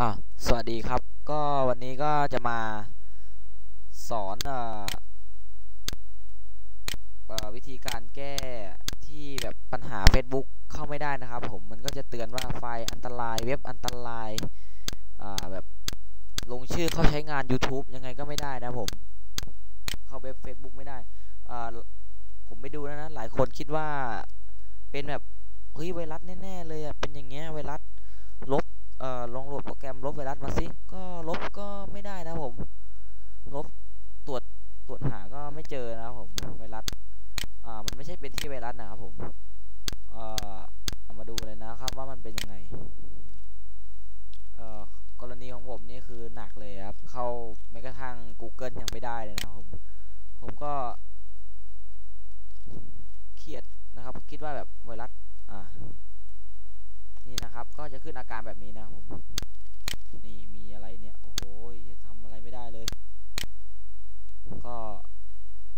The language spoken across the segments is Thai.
อะสวัสดีครับ ก็วันนี้ก็จะมาสอนออวิธีการแก้ที่แบบปัญหา Facebook เข้าไม่ได้นะครับผม มันก็จะเตือนว่าไฟล์อันตราย เว็บอันตรายาแบบลงชื่อเข้าใช้งาน YouTube ยังไงก็ไม่ได้นะผม เข้าเว็บ Facebook ไม่ได้ ผมไปดูแล้วนะ หลายคนคิดว่าเป็นแบบ เฮ้ยไวรัสแน่ ๆ เลยอะ เป็นอย่างเงี้ยไวรัสลบอลอง ลบไวรัสมาสิ ก็ลบก็ไม่ได้นะผม ลบตรวจตรวจหาก็ไม่เจอนะผมไวรัส อ่า มันไม่ใช่เป็นที่ไวรัสนะครับผมเอ่อามาดูเลยนะครับว่ามันเป็นยังไง เอ่อกรณีของผมนี่คือหนักเลยครับ เข้าแม้กระทั่ง Google ยังไม่ได้เลยนะผม ผมก็เครียดนะครับ คิดว่าแบบไวรัส อ่า นี่นะครับ ก็จะขึ้นอาการแบบนี้นะผม นี่มีอะไรเนี่ย โอ้โหทำอะไรไม่ได้เลย ก็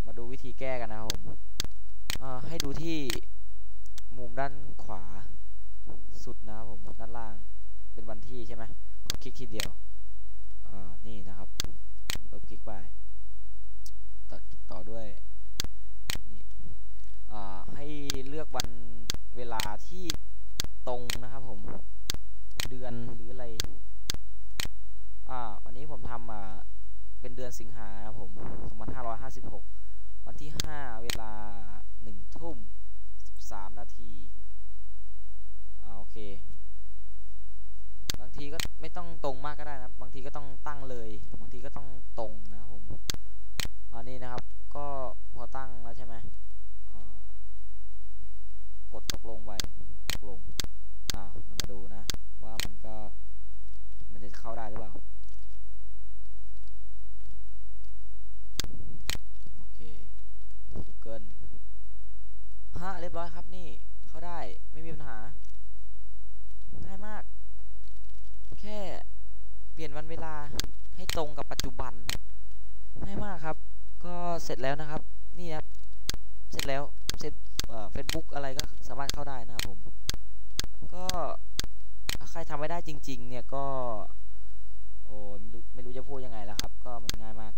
มาดูวิธีแก้กันนะครับผมให้ดูที่มุมด้านขวาสุดนะครับผมด้านล่างเป็นวันที่ใช่ไหมก็คลิกทีเดียวอ่านี่นะครับเพิ่มคลิกไปต่อต่อด้วยนี่อ่าให้เลือกวันเวลาที่ตรงนะครับผมเดือนหรืออะไรอ่าวันนี้ผมทำอ่า เป็นเดือนสิงหาครับผม2556 วันที่ 5 เวลา 1 ทุ่ม 13 นาทีอ่าโอเค บางทีก็ไม่ต้องตรงมากก็ได้นะ บางทีก็ต้องตั้งเลย บางทีก็ต้องตรงนะครับผมอันนี้นะครับ ก็พอตั้งแล้วใช่ไหมกดตกลงไป ตกลง อ่าเรามาดูนะ ว่ามันก็ มันจะเข้าได้หรือเปล่า โอเค Google ฮะ เรียบร้อยครับนี่เขาได้ไม่มีปัญหาง่ายมาก แค่เปลี่ยนวันเวลาให้ตรงกับปัจจุบันง่ายมากครับ ก็เสร็จแล้วนะครับ นี่ครับ เสร็จแล้วเสร็จเฟซบุ๊กอะไรก็สามารถเข้าได้นะครับผม ก็ใครทำไม่ได้จริง ๆ เนี่ยก็ โอ้ไม่รู้ไม่รู้จะพูดยังไงแล้วครับ ก็มันง่ายมาก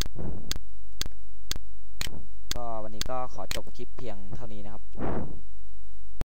ก็ วันนี้ก็ขอจบคลิปเพียงเท่านี้นะครับ